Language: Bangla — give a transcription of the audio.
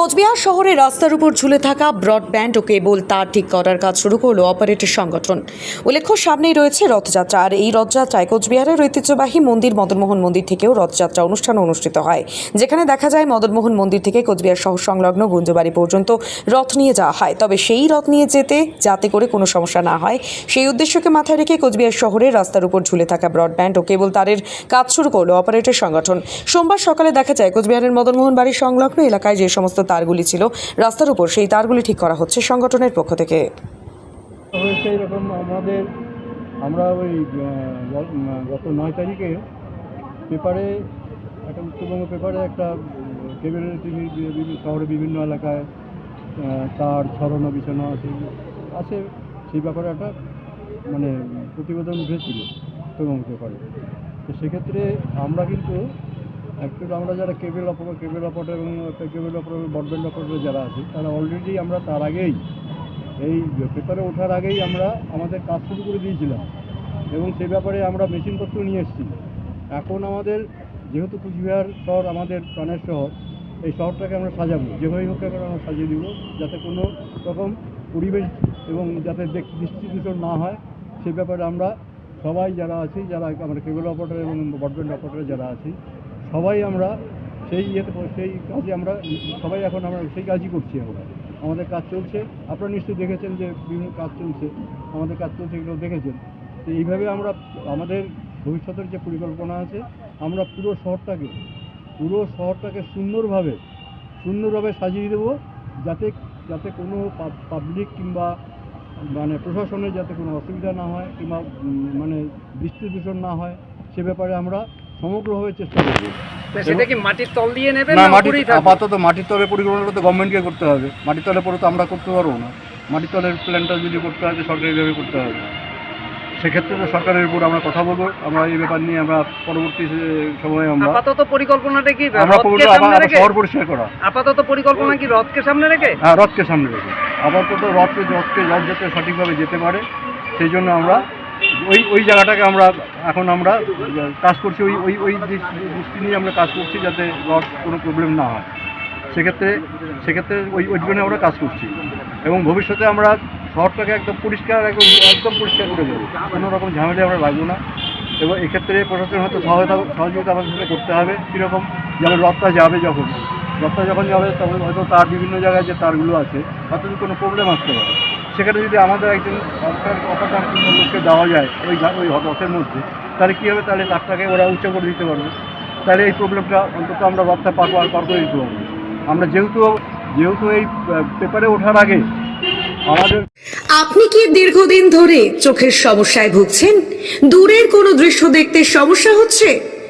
কোচবিহার শহরে রাস্তার উপর ঝুলে থাকা ব্রডব্যান্ড ও কেবল তার ঠিক করার কাজ শুরু করল অপারেটর সংগঠন। উল্লেখ্য, সামনেই রয়েছে রথযাত্রা। আর এই রথযাত্রায় কোচবিহারের ঐতিহ্যবাহী মন্দির মদনমোহন মন্দির থেকেও রথযাত্রা অনুষ্ঠান অনুষ্ঠিত হয়। যেখানে দেখা যায়, মদনমোহন মন্দির থেকে কোচবিহার শহর সংলগ্ন গুঞ্জবাড়ি পর্যন্ত রথ নিয়ে যাওয়া হয়। তবে সেই রথ নিয়ে যেতে, যাতে করে কোনো সমস্যা না হয়, সেই উদ্দেশ্যকে মাথায় রেখে কোচবিহার শহরের রাস্তার উপর ঝুলে থাকা ব্রডব্যান্ড ও কেবল তারের কাজ শুরু করল অপারেটর সংগঠন। সোমবার সকালে দেখা যায়, কোচবিহারের মদনমোহন বাড়ির সংলগ্ন এলাকায় যে সমস্ত তারগুলি ছিল। রাস্তার উপর সেই তারগুলি ঠিক করা হচ্ছে সংগঠনের পক্ষ থেকে। এরকম আমাদের, আমরা ওই গত নয় তারিখে পেপারে একটা উত্তরবঙ্গ পেপারে একটা কেবেলের টিভি শহরে বিভিন্ন এলাকায় তার ছড়ানো, বিছানো আছে। আছে সেই ব্যাপারে একটা মানে প্রতিবেদন উঠেছিল উত্তরবঙ্গ পেপারে। তো সেক্ষেত্রে আমরা কিন্তু একটু আমরা যারা কেবল অপারেটর কেবল অপারেটর এবং কেবল অপারেটর ব্রডব্যান্ড অপারেটর যারা আছে, তারা অলরেডি আমরা তার আগেই, এই পেপারে ওঠার আগেই আমরা আমাদের কাজ শুরু করে দিয়েছিলাম। এবং সে ব্যাপারে আমরা মেশিনপত্র নিয়ে এসেছি। এখন আমাদের যেহেতু কুচবিহার শহর আমাদের প্রাণের শহর, এই শহরটাকে আমরা সাজাবো। যেভাবেই হোক না কেন আমরা সাজিয়ে দিব, যাতে কোনো রকম পরিবেশ এবং যাতে দৃষ্টি দূষণ না হয়, সে ব্যাপারে আমরা সবাই যারা আছি, যারা আমরা কেবল অপারেটর এবং ব্রডব্যান্ড অপারেটর যারা আছি সবাই আমরা সেই ইয়েতে সেই কাজে আমরা সবাই এখন আমরা সেই কাজই করছি আমরা আমাদের কাজ চলছে। আপনারা নিশ্চয়ই দেখেছেন যে বিভিন্ন কাজ চলছে। আমাদের কাজ চলছে, এগুলো দেখেছেন। তো এইভাবে আমরা আমাদের ভবিষ্যতের যে পরিকল্পনা আছে, আমরা পুরো শহরটাকে পুরো শহরটাকে সুন্দরভাবে সুন্দরভাবে সাজিয়ে দেবো। যাতে যাতে কোনো পাবলিক কিংবা মানে প্রশাসনের যাতে কোনো অসুবিধা না হয় কিংবা মানে দৃষ্টি দূষণ না হয়, সে ব্যাপারে আমরা সমগ্রভাবে চেষ্টা করব। সেটা কি মাটির তল দিয়ে নেবেন না মাটির আপাতত মাটির তলে পরিকল্পনা তো গভর্নমেন্টকে করতে হবে। মাটির তলে পরে তো আমরা করতে পারব না। মাটির তলের প্ল্যানটা যদি করতে হয় সরকারিভাবে করতে হবে। সেক্ষেত্রে তো সরকারের উপর আমরা কথা বলব। আমরা এই ব্যাপার নিয়ে আমরা পরবর্তী সময়ে আমরা আপাতত পরিকল্পনাটা কি আমরা শহর পরিষ্কার করা। আপাতত পরিকল্পনা কি রথকে সামনে রেখে? হ্যাঁ রথকে সামনে রেখে। আপাতত রথকে রথকে রথ যাতে সঠিকভাবে যেতে পারে। সেই জন্য আমরা ওই ওই জায়গাটাকে আমরা এখন আমরা, কাজ করছি ওই ওই ওই দৃষ্টি নিয়ে আমরা কাজ করছি যাতে রথ কোনো প্রবলেম না হয়। সেক্ষেত্রে সেক্ষেত্রে ওই ওই জন্য আমরা কাজ করছি। এবং ভবিষ্যতে আমরা শহরটাকে একদম পরিষ্কার, একদম একদম পরিষ্কার করে দেবো। কোনো রকম ঝামেলা আমরা লাগবো না। এবং এক্ষেত্রে প্রশাসন হয়তো সহায়তা, সহযোগিতা আমাদের সাথে করতে হবে। কীরকম যেমন রথটা যাবে যখন, রথটা যখন যাবে তখন হয়তো তার বিভিন্ন জায়গায় যে তারগুলো আছে যদি কোনো প্রবলেম আসতে পারে। সেখানে যদি আমাদের একজন সরকার লোককে দেওয়া যায়, ওই ওই রথের মধ্যে, তাহলে কী হবে? তাহলে তারটাকে ওরা উচ্চ করে দিতে পারবে। তাহলে এই প্রবলেমটা অন্তত আমরা রথটা পারব আর পারব। আমরা যেহেতু যেহেতু এই পেপারে ওঠার আগে আমাদের আপনি কি দীর্ঘদিন ধরে চোখের সমস্যায় ভুগছেন? দূরের কোনো দৃশ্য দেখতে সমস্যা হচ্ছে?